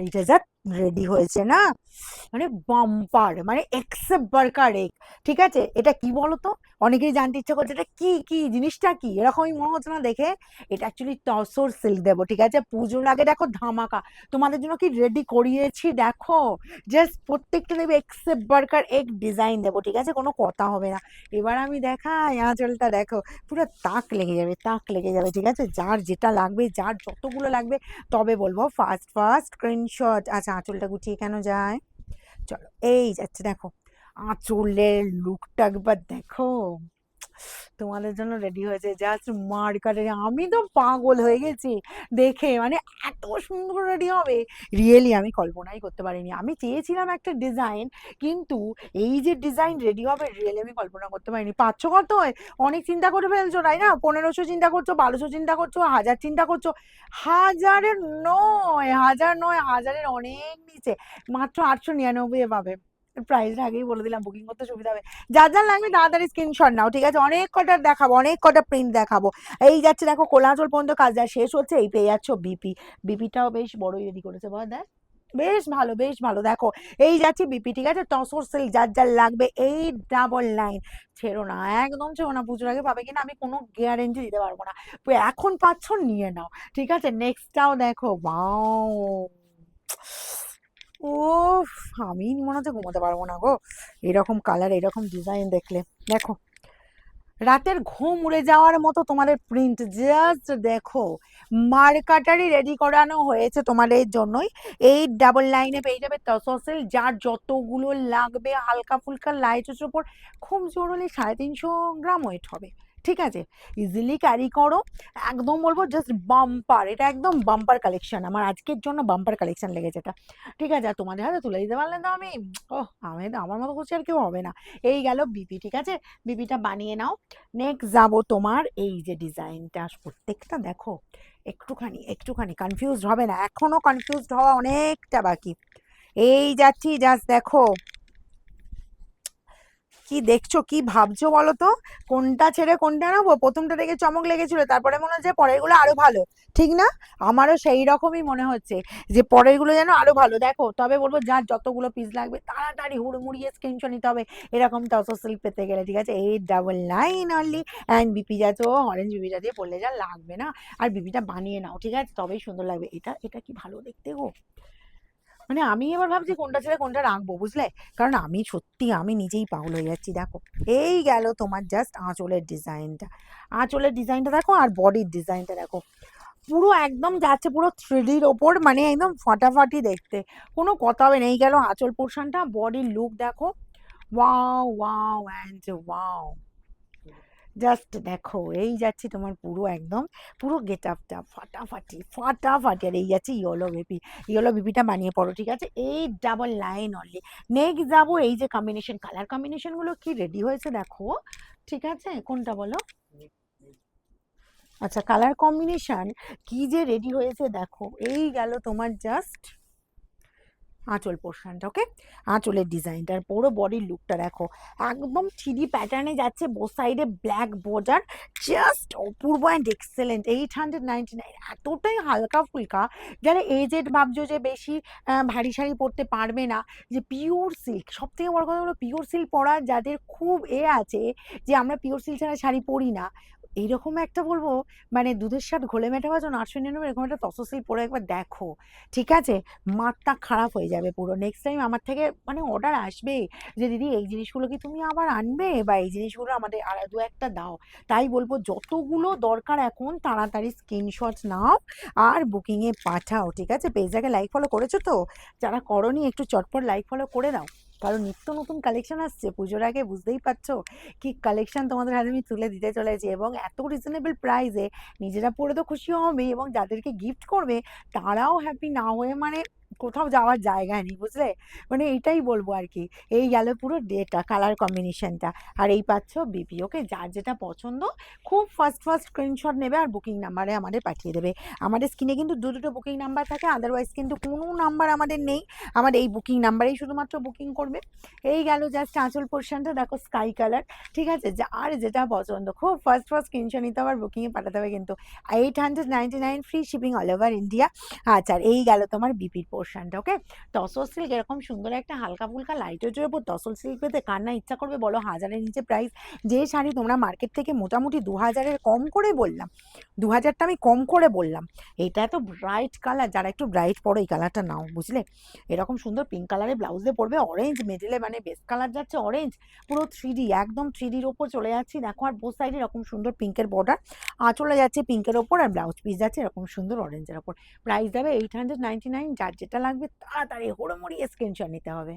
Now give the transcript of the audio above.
እንጀዘት ready হয়েছে না? মানে বাম্পার মানে এক্সেপ্ট বার্কার এক ঠিক আছে? এটা কি বলতো? অনেকেই জানতে ইচ্ছা করছে, এটা কি কি, জিনিসটা কি? এরকমই মনে হচ্ছে না দেখে। এটা অ্যাকচুয়ালি টসর সিল্ক দেবো, ঠিক আছে? পুজোর আগে দেখো ধামাকা। তোমাদের জন্য কি রেডি করিয়েছি দেখো? জাস্ট প্রত্যেকটা দেবে এক্সেপ্ট বার্কার এক ডিজাইন দেবো, ঠিক আছে? কোনো কথা হবে না। এবার আমি দেখাই, আঁচলটা দেখো। পুরো তাক লেগে যাবে, তাক লেগে যাবে, ঠিক আছে? যার যেটা লাগবে, যার যতগুলো লাগবে, তবে বলব ফার্স্ট ফার্স্ট স্ক্রিনশট আচ্ছা আঁচলটা গুছিয়ে কেন যায়? চলো এই যাচ্ছে দেখো। আঁচলের লুকটা একবার দেখো। তোমাদের জন্য রেডি হয়েছে। জাস্ট মার্কারে আমি তো পাগল হয়ে গেছি। দেখে মানে এত সুন্দর রেডি হবে। রিয়েলি আমি কল্পনাই করতে পারিনি। আমি চেয়েছিলাম একটা ডিজাইন কিন্তু এই যে ডিজাইন রেডি হবে রিয়েলি আমি কল্পনা করতে পারিনি। পাঁচশো কত? অনেক চিন্তা করে ফেলছো, তাই না? পনেরোশো চিন্তা করছ, বারোশো চিন্তা করছ, হাজার চিন্তা করছ। হাজারের নয়, হাজার নয়, হাজারের অনেক নিচে। মাত্র আটশো নিরানব্বই পাবে। প্রাইসটা আগেই বলে দিলাম বুকিং করতে সুবিধা হবে। যার যার লাগবে তাড়াতাড়ি স্ক্রিনশট নাও, ঠিক আছে? অনেক কটা দেখাবো, অনেক কটা প্রিন্ট দেখাবো। এই যাচ্ছে, দেখো কোলাচল পর্যন্ত কাজটা শেষ হচ্ছে, এই পেয়ে যাচ্ছ বিপি বিপিটাও বেশ বড়ই রেডি করেছে, বল দেখ। বেশ ভালো বেশ ভালো, দেখো। এই যাচ্ছে বিপি ঠিক আছে? টসর সিল্ক যার যার লাগবে, এই ডাবল লাইন ছেড়ো না, একদম ছেড়ো না, পুজোর আগে পাবে কিনা আমি কোনো গ্যারেন্টি দিতে পারব না। এখন পাচ্ছ, নিয়ে নাও, ঠিক আছে? নেক্সটটাও দেখো বাও উফ, আমি মনে হচ্ছে ঘুমোতে পারব না গো। এরকম কালার এরকম ডিজাইন দেখলে। দেখো, রাতের ঘুম উড়ে যাওয়ার মতো তোমাদের প্রিন্ট জাস্ট দেখো, মার্কাটারি রেডি করানো হয়েছে তোমাদের জন্যই। এই ডাবল লাইনে পেয়ে যাবে তসসেল যার যতগুলো লাগবে হালকা ফুলকা লাইটের উপর। খুব জোর হলে সাড়ে তিনশো গ্রাম ওয়েট হবে। ঠিক আছে? ইজিলি ক্যারি করো। একদম বলব জাস্ট বাম্পার এটা একদম বাম্পার কালেকশন আমার আজকের জন্য বাম্পার কালেকশন লেগেছে এটা। ঠিক আছে? আর তোমাদের হাতে তুলে দিতে পারলে তো আমি ও আমি আমার মতো খুশি আর কেউ হবে না। এই গেল বিপি, ঠিক আছে? বিপিটা বানিয়ে নাও। নেক্সট যাব তোমার এই যে ডিজাইনটা। প্রত্যেকটা দেখো, একটুখানি একটুখানি। কনফিউজড হবে না। এখনও কনফিউজড হওয়া অনেকটা বাকি। এই যাচ্ছি জাস্ট দেখো। কি দেখছ, কি ভাবছ বলো তো কোনটা ছেড়ে কোনটা নেব? প্রথমটা দেখে চমক লেগেছিল, তারপরে মনে হচ্ছে পরেরগুলো আরও ভালো। ঠিক না? আমারও সেই রকমই মনে হচ্ছে যে পরেরগুলো যেন আরও ভালো। দেখো, তবে বলব যার যতগুলো পিস লাগবে, তাড়াতাড়ি হুড়মুড়িয়ে স্ক্রিনশট নিতে হবে। এরকম টসো সিল্ক পেতে গেলে, ঠিক আছে? এই double nine only and BP O orange বিপিটা দিয়ে পড়লে যা লাগবে না। আর বিপিটা বানিয়ে নাও, ঠিক আছে? তবেই সুন্দর লাগবে। এটা এটা কি ভালো দেখতে গো? মানে আমি এবার ভাবছি কোনটা ছেড়ে কোনটা রাখব, বুঝলে? কারণ আমি সত্যি আমি নিজেই পাগল হয়ে যাচ্ছি, দেখো। এই গেল তোমার জাস্ট আঁচলের ডিজাইনটা আঁচলের ডিজাইনটা দেখো আর বডির ডিজাইনটা দেখো। পুরো একদম যাচ্ছে পুরো থ্রিডির ওপর মানে একদম ফাটাফাটি দেখতে। কোনো কথা হবে না, এই গেল আঁচল পোর্শনটা বডির লুক দেখো। Wow wow and wow just দেখো, এই যাচ্ছি তোমার পুরো একদম পুরো গেট আপটা ফাটাফাটি ফাটাফাটি। আর এই যাচ্ছে ইয়েলো বেবি ইয়েলো বেবিটা বানিয়ে পড়ো, ঠিক আছে? এই ডাবল লাইন অনলি নেক্সট যাব এই যে কম্বিনেশন কালার কম্বিনেশনগুলো কি রেডি হয়েছে দেখো, ঠিক আছে? কোনটা বলো? আচ্ছা কালার কম্বিনেশন কি যে রেডি হয়েছে দেখো, এই গেল তোমার জাস্ট আঁচল পোর্শনটা ওকে আঁচলের ডিজাইনটার পুরো বডির লুকটা দেখো। একদম থ্রি প্যাটার্নে যাচ্ছে বো সাইডে black border just Apurba and excellent eight hundred ninety nine এতটাই হালকা ফুলকা, যারা এজেড ভাবছ যে বেশি ভারী শাড়ি পরতে পারবে না, যে পিওর সিল্ক সব থেকে বড় কথা হলো পিওর সিল্ক পরা যাদের খুব এ আছে, যে আমরা পিওর সিল্ক ছাড়া শাড়ি পরি না এইরকম একটা বলব মানে দুধের স্বাদ ঘোলে মেটে বাজো আটশো নিরানব্বই এরকম একটা তসসিল পরে একবার দেখো, ঠিক আছে? মাথা খারাপ হয়ে যাবে পুরো। নেক্সট টাইম আমার থেকে মানে অর্ডার আসবে যে, দিদি, এই জিনিসগুলো কি তুমি আবার আনবে? বা এই জিনিসগুলো আমাদের আর দু একটা দাও। তাই বলব, যতগুলো দরকার এখন তাড়াতাড়ি স্ক্রিনশট নাও আর বুকিংয়ে পাঠাও, ঠিক আছে? পেজটাকে লাইক ফলো করেছ তো? যারা করনি একটু চটপট লাইক ফলো করে দাও। কারণ নিত্য নতুন কালেকশন আসছে, পুজোর আগে বুঝতেই পারছ কি কালেকশন তোমাদের হাতে আমি তুলে দিতে চলেছি এবং এত রিজনেবল প্রাইসে নিজেরা পড়ে তো খুশি হবে এবং যাদেরকে গিফট করবে তারাও হ্যাপি না হয়ে মানে কোথাও যাওয়ার জায়গা নেই, বুঝলে? মানে এটাই বলব আর কি। এই গেল পুরো ডেটা কালার কম্বিনেশনটা আর এই পাচ্ছ বিপি ওকে যার যেটা পছন্দ, খুব ফার্স্ট ফার্স্ট স্ক্রিনশট নেবে আর বুকিং নাম্বারে আমাদের পাঠিয়ে দেবে। আমাদের স্ক্রিনে কিন্তু দু, দুটো বুকিং নাম্বার থাকে আদারওয়াইজ কিন্তু কোনো নাম্বার আমাদের নেই। আমাদের এই বুকিং নাম্বারেই শুধুমাত্র বুকিং করবে। এই গেল জাস্ট আঁচল পোর্শনটা দেখো স্কাই কালার ঠিক আছে? যা আর যেটা পছন্দ, খুব ফার্স্ট ফার্স্ট স্ক্রিনশট নিতে হবে, আর বুকিংয়ে পাঠাতে হবে কিন্তু। Eight hundred ninety nine free shipping all over India আচ্ছা এই গেল তোমার বিপির পোর্শন পোর্শনটা ওকে তসর সিল্ক এরকম সুন্দর একটা হালকা ফুলকা লাইটের ওয়েটের ওপর তসর সিল্ক পেতে কার না ইচ্ছা করবে বলো? হাজারের নিচে প্রাইস যে শাড়ি তোমরা মার্কেট থেকে মোটামুটি দু হাজারের কম করে বললাম, দু হাজারটা আমি কম করে বললাম, এটা এত ব্রাইট কালার যারা একটু ব্রাইট পড়ো এই কালারটা নাও, বুঝলে? এরকম সুন্দর পিঙ্ক কালারের ব্লাউজে পড়বে অরেঞ্জ মেডেলে মানে বেস্ট কালার যাচ্ছে অরেঞ্জ পুরো থ্রি ডি একদম থ্রি ডির ওপর চলে যাচ্ছি। দেখো আর বোথ সাইডে এরকম সুন্দর পিঙ্কের বর্ডার চলে যাচ্ছে পিঙ্কের ওপর আর ব্লাউজ পিস যাচ্ছে এরকম সুন্দর অরেঞ্জের ওপর। প্রাইস যাবে এইট হান্ড্রেড নাইনটি নাইন যার যেটা লাগবে তাড়াতাড়ি হড়মড়িয়ে স্ক্রিনশট নিতে হবে।